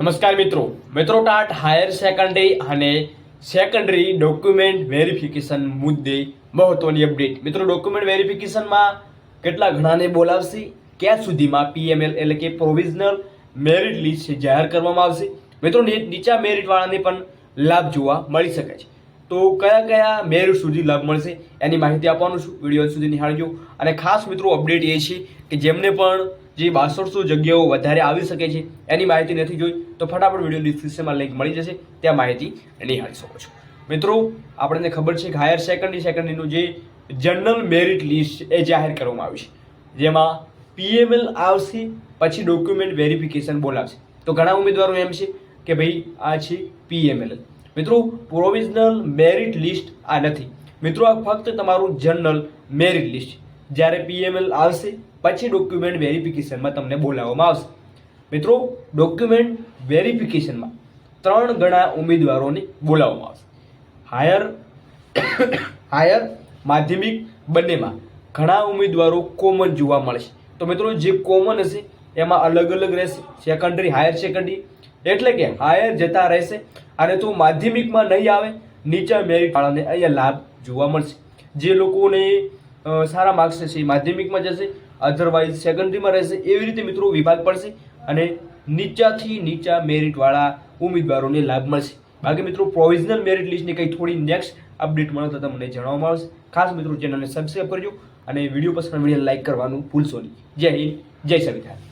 નમસ્કાર મિત્રો. મિત્રો ટાટ હાયર સેકન્ડરી અને સેકન્ડરી ડોક્યુમેન્ટ વેરિફિકેશન મુદ્દે મહત્વની અપડેટ. મિત્રો, ડોક્યુમેન્ટ વેરિફિકેશનમાં કેટલા ઘણાને બોલાવશે? ક્યાં સુધીમાં પીએમએલ એટલે કે પ્રોવિઝનલ મેરિટ લિસ્ટ જાહેર કરવામાં આવશે? મિત્રો, નીચા મેરિટવાળાને પણ લાભ જોવા મળી શકે છે. તો કયા કયા મેરિટ સુધી લાભ મળશે એની માહિતી આપવાનું છું. વીડિયો સુધી નિહાળજો. અને ખાસ મિત્રો, અપડેટ એ છે કે જેમને પણ જે બાસઠસો જગ્યાઓ વધારે આવી શકે છે, એની માહિતી નથી જોઈ, તો ફટાફટ વીડિયો ડિસ્ક્રિપ્શનમાં લિંક મળી જશે, ત્યાં માહિતી નિહાળી શકો છો. મિત્રો, આપણને ખબર છે કે હાયર સેકન્ડરી સેકન્ડરીનું જે જનરલ મેરિટ લિસ્ટ એ જાહેર કરવામાં આવ્યું છે, જેમાં પીએમએલ આવશે પછી ડોક્યુમેન્ટ વેરિફિકેશન બોલાવશે. તો ઘણા ઉમેદવારો એમ છે કે ભાઈ, આ છે પીએમએલ મિત્રો પ્રોવિઝનલ મેરિટ લિસ્ટ આ નથી. મિત્રો, આ ફક્ત તમારું જનરલ મેરિટ લિસ્ટ જ્યારે પીએમએલ આવશે, પછી ડોક્યુમેન્ટ વેરિફિકેશનમાં તમને બોલાવવામાં આવશે. મિત્રો ડોક્યુમેન્ટ વેરિફિકેશનમાં ત્રણ ગણા ઉમેદવારોને બોલાવવામાં આવશે. હાયર હાયર માધ્યમિક બંનેમાં ઘણા ઉમેદવારો કોમન જોવા મળશે. તો મિત્રો, જે કોમન હશે, એમાં અલગ અલગ રહેશે. સેકન્ડરી હાયર સેકન્ડરી એટલે કે હાયર જતા રહેશે અને તો માધ્યમિકમાં નહીં આવે, નીચા મેરિટ વાળાને અહીંયા લાભ જોવા મળશે. જે લોકોને સારા માર્ક્સ છે એ માધ્યમિકમાં જશે અધરવાઇઝ સેકન્ડરીમાં રહેશે, એવી રીતે મિત્રો વિભાગ પડશે અને નીચાથી નીચા મેરિટવાળા ઉમેદવારોને લાભ મળશે. બાકી મિત્રો પ્રોવિઝનલ મેરિટ લિસ્ટની કંઈ થોડી નેક્સ્ટ અપડેટ મળે તો તમને જણાવવામાં આવશે. ખાસ મિત્રો ચેનલને સબસ્ક્રાઈબ કરજો અને વીડિયો પસંદ વીડિયો લાઇક કરવાનું ભૂલશો નહીં. જય હિન્દ, જય સંવિધાન.